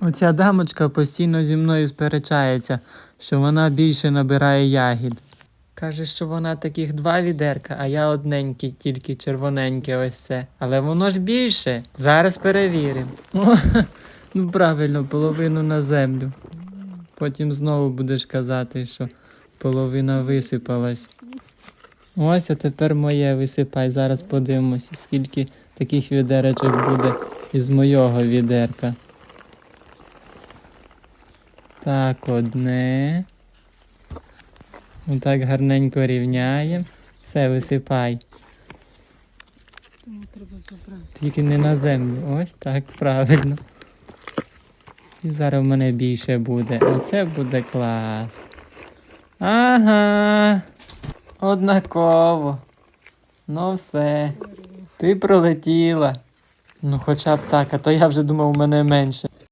Оця дамочка постійно зі мною сперечається, що вона більше набирає ягід. Каже, що вона таких два відерка, а я одненький, тільки червоненьке ось це. Але воно ж більше. Зараз перевіримо. Ну правильно, половину на землю. Потім знову будеш казати, що половина висипалась. Ось, а тепер моє висипай. Зараз подивимося, скільки таких відерочок буде із мого відерка. Так, одне. Отак гарненько рівняємо. Все, висипай. Тому треба забрати. Тільки не на землю. Ось так, правильно. І зараз в мене більше буде. Оце буде клас. Ага. Однаково. Ну все. Ти пролетіла. Ну хоча б так, а то я вже думав, у мене менше